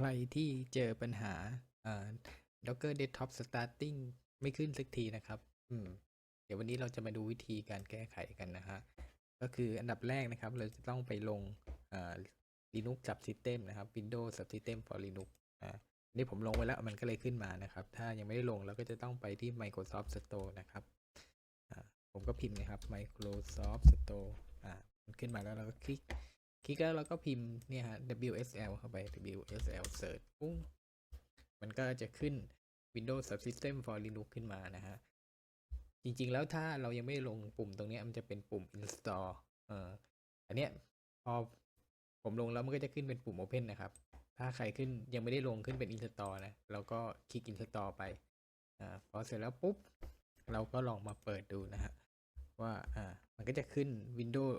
ใครที่เจอปัญหาอ่า Docker Desktop Starting ไม่ขึ้นสักทีนะครับ อืม เดี๋ยววันนี้เราจะมาดูวิธีการแก้ไขกันนะฮะ ก็คืออันดับแรกนะครับ เราจะต้องไปลงอ่า Linux Subsystem นะครับ Windows Subsystem for Linux อ่านี่ผมลงไว้แล้วมันก็เลยขึ้นมานะครับ ถ้ายังไม่ได้ลงเราก็จะต้องไปที่ Microsoft Store นะครับอ่าผมก็พิมพ์นะครับ Microsoft Store อ่ามันขึ้นมาแล้วเราก็คลิก คลิกแล้วเราก็พิมพ์เนี่ยฮะ WSL เข้าไป WSL search ปุ้งมันก็จะขึ้น Windows Subsystem for Linux ขึ้นมานะฮะ จริงๆแล้วถ้าเรายังไม่ลงปุ่มตรงนี้มันจะเป็นปุ่ม install เอ่ออันเนี้ยพอผมลงแล้วมันก็จะขึ้นเป็นปุ่ม open นะครับ ถ้าใครขึ้นยังไม่ได้ลงขึ้นเป็น install นะ เราก็คลิก install ไป อ่า พอเสร็จแล้วปุ๊บ เราก็ลองมาเปิดดูนะฮะ ว่า อ่า มันก็จะขึ้น Windows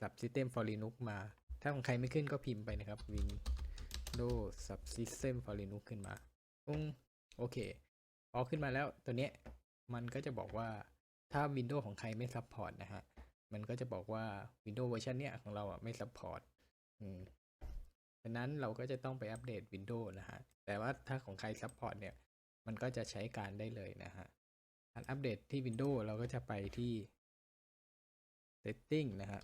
Subsystem for Linux มา ถ้าของใครไม่ขึ้นก็พิมพ์ไปนะครับ Windows Subsystem for Linux ขึ้นมาปุ้งโอเคพอขึ้นมาแล้วตัวเนี้ยมันก็จะบอกว่าถ้า Windows ของใครไม่ซัพพอร์ตนะฮะ มันก็จะบอกว่า Windows เวอร์ชันเนี้ยของเราอะไม่ซัพพอร์ตอืมดังนั้นเราก็จะต้องไปอัปเดต Windows นะฮะ แต่ว่าถ้าของใครซัพพอร์ตเนี่ย มันก็จะใช้การได้เลยนะฮะการอัปเดตที่ Windows เราก็จะไปที่ Setting นะฮะ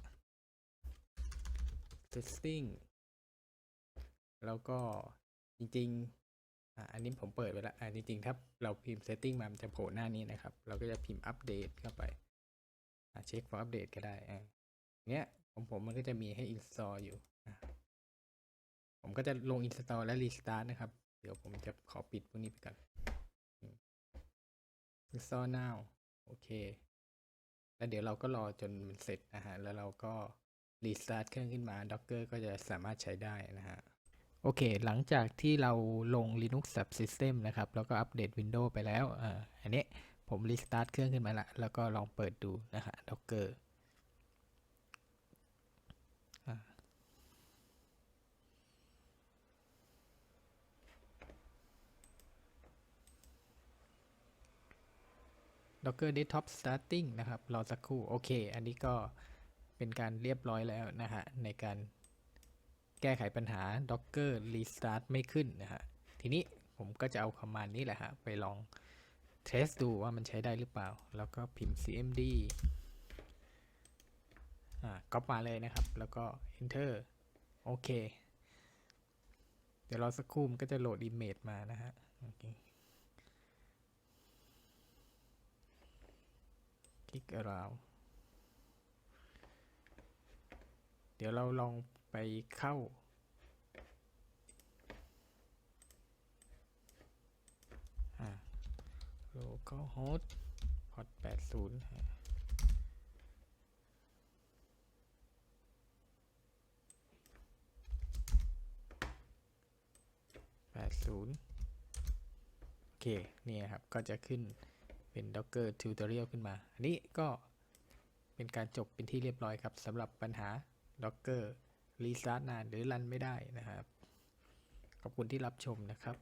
Setting แล้วก็จริงๆ อันนี้ผมเปิดไปแล้วอ่าจริงๆ ถ้าเราพิมพ์ setting มามันจะโผล่หน้านี้นะครับ เราก็จะพิมพ์อัปเดตเข้าไปเช็ค for update ก็ได้อ่าเนี้ยของผมมันก็จะมีให้ install อยู่ ผมก็จะลง install และ restart นะครับ เดี๋ยวผมจะขอปิดพวกนี้ไปก่อนอืม install now โอเค แล้วเดี๋ยวเราก็รอจนมันเสร็จนะฮะ แล้วเราก็ restart เครื่องขึ้นมา Docker ก็จะสามารถใช้ได้นะฮะโอเค หลังจากที่เราลง Linux Subsystem นะครับ แล้วก็อัปเดต Windows ไปแล้วอ่าอันนี้ผม restart เครื่องขึ้นมาละ แล้วก็ลองเปิดดูนะฮะ Docker Docker Desktop Starting นะครับ รอสักครู่ โอเค อันนี้ก็ เป็นการเรียบร้อยแล้วนะฮะในการแก้ไขปัญหา Docker Restart ไม่ขึ้นนะฮะทีนี้ผมก็จะเอาคอมมานด์นี้แหละฮะไปลองเทสดูว่ามันใช้ได้หรือเปล่า แล้วก็พิมพ์ cmd อ่าก๊อปมาเลยนะครับ แล้วก็ enter โอเค เดี๋ยวรอสักครู่มันก็จะโหลด image มานะฮะโอเคคลิก around เดี๋ยวเราลองไปเข้าอ่า localhost port 80ฮะ80โอเค นี่ครับ ก็จะขึ้นเป็น Docker Tutorial ขึ้นมา อันนี้ก็เป็นการจบเป็นที่เรียบร้อยครับสำหรับปัญหา Docker Restart นานหรือรันไม่ได้นะครับ ขอบคุณที่รับชมนะครับ